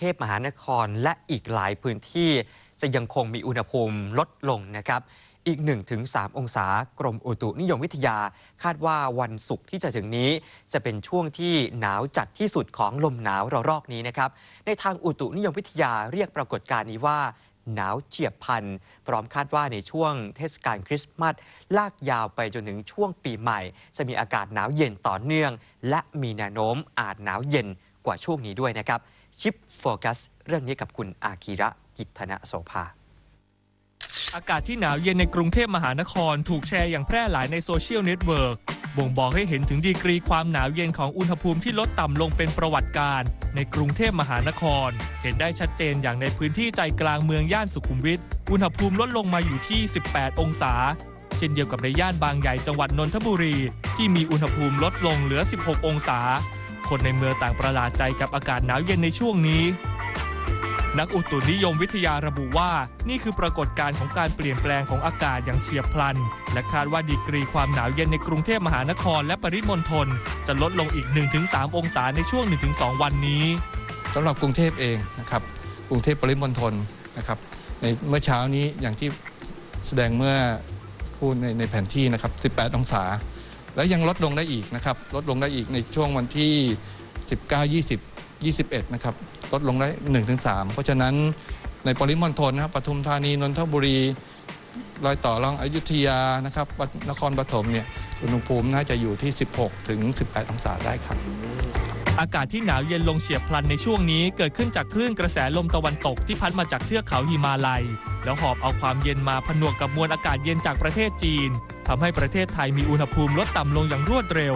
เทพมหานครและอีกหลายพื้นที่จะยังคงมีอุณหภูมิลดลงนะครับ อีก 1-3 องศากรมอุตุนิยมวิทยา คาดว่าวันศุกร์ที่จะถึงนี้ จะเป็นช่วงที่หนาวจัดที่สุดของลมหนาวระลอกนี้นะครับ ในทางอุตุนิยมวิทยาเรียกปรากฏการณ์นี้ว่าหนาวเฉียบพันพร้อมคาดว่าในช่วงเทศกาลคริสต์มาสลากยาวไปจนถึงช่วงปีใหม่ จะมีอากาศหนาวเย็นต่อเนื่อง และมีแนวโน้มอาจหนาวเย็น กว่าช่วงนี้ด้วยนะครับ ชิปโฟกัสเรื่องนี้กับคุณอาคีระกิตนโสภาอากาศที่หนาวเย็นในกรุงเทพมหานคร ถูกแชร์อย่างแพร่หลายในโซเชียลเน็ตเวิร์กบ่งบอกให้เห็นถึงดีกรีความหนาวเย็นของอุณหภูมิที่ลดต่ำลงเป็นประวัติการณ์ในกรุงเทพมหานคร เห็นได้ชัดเจนอย่างในพื้นที่ใจกลางเมืองย่านสุขุมวิทอุณหภูมิลดลงมาอยู่ที่ 18 องศา เช่นเดียวกับในย่านบางใหญ่จังหวัดนนทบุรี ที่มีอุณหภูมิลดลงเหลือ 16 องศา คนในเมืองต่างประหลาดใจกับอากาศหนาวเย็นในช่วงนี้ นักอุตุนิยมวิทยาระบุว่า นี่คือปรากฏการณ์ของการเปลี่ยนแปลงของอากาศอย่างเฉียบพลัน และคาดว่าดีกรีความหนาวเย็นในกรุงเทพมหานครและปริมณฑลจะลดลงอีก 1-3 องศาในช่วง 1-2 วันนี้สำหรับกรุงเทพเองนะครับกรุงเทพปริมณฑลนะครับในเมื่อเช้านี้อย่างที่แสดงเมื่อพูดในในแผนที่นะครับ 18 องศา และยังลดลงได้อีกนะครับลดลงได้อีกในช่วงวันที่ 19 20 21 นะครับ ลดลงได้ 1-3 เพราะฉะนั้นในปริมณฑลนะครับปทุมธานีนนทบุรีรอยต่อรองอยุธยานะครับนครปฐมเนี่ยอุณหภูมิน่าจะอยู่ที่ 16 ถึง 18 องศาได้ครับ อากาศที่หนาวเย็นลงเฉียบพลันในช่วงนี้เกิดขึ้นจากคลื่นกระแสลมตะวันตกที่พัดมาจากเทือกเขาหิมาลัย แล้วหอบเอาความเย็นมาผนวกกับมวลอากาศเย็นจากประเทศจีนทำให้ประเทศไทยมีอุณหภูมิลดต่ำลงอย่างรวดเร็ว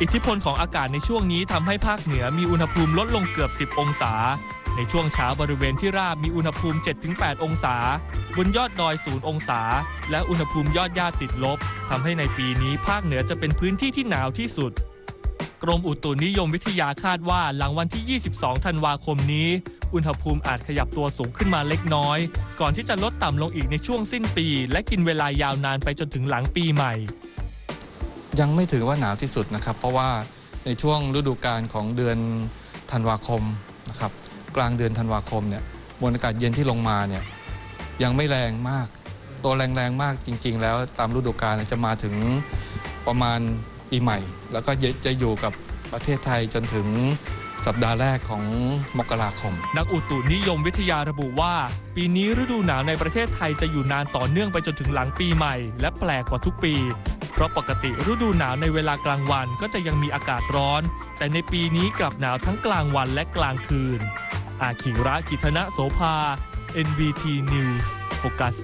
อิทธิพลของอากาศในช่วงนี้ทำให้ภาคเหนือมีอุณหภูมิลดลงเกือบ 10 องศา ในช่วงเช้าบริเวณที่ราบมีอุณหภูมิ 7-8 องศา บนยอดดอย0องศา และอุณหภูมิยอดหญ้าติดลบทำให้ในปีนี้ภาคเหนือจะเป็นพื้นที่ที่หนาวที่สุด กรมอุตุนิยมวิทยาคาดว่าหลังวันที่ 22 ธันวาคมนี้ อุณหภูมิอาจขยับตัวสูงขึ้นมาเล็กน้อย ก่อนที่จะลดต่ำลงอีกในช่วงสิ้นปี และกินเวลายาวนานไปจนถึงหลังปีใหม่ ยังไม่ถือว่าหนาวที่สุดนะครับ เพราะว่าในช่วงฤดูกาลของเดือนธันวาคมนะครับกลางเดือนธันวาคมเนี่ยมวลอากาศเย็นที่ลงมาเนี่ยยังไม่แรงมาก ตัวแรงๆมากจริง ๆ แล้วตามฤดูกาลจะมาถึงประมาณ ปีใหม่ แล้วก็จะอยู่กับประเทศไทยจนถึงสัปดาห์แรกของมกราคม นักอุตุนิยมวิทยาระบุว่า ปีนี้ฤดูหนาวในประเทศไทยจะอยู่นานต่อเนื่องไปจนถึงหลังปีใหม่ และแปลกกว่าทุกปี เพราะปกติฤดูหนาวในเวลากลางวันก็จะยังมีอากาศร้อน แต่ในปีนี้กลับหนาวทั้งกลางวันและกลางคืน อาคิระกิตนะโสภา NBT News Focus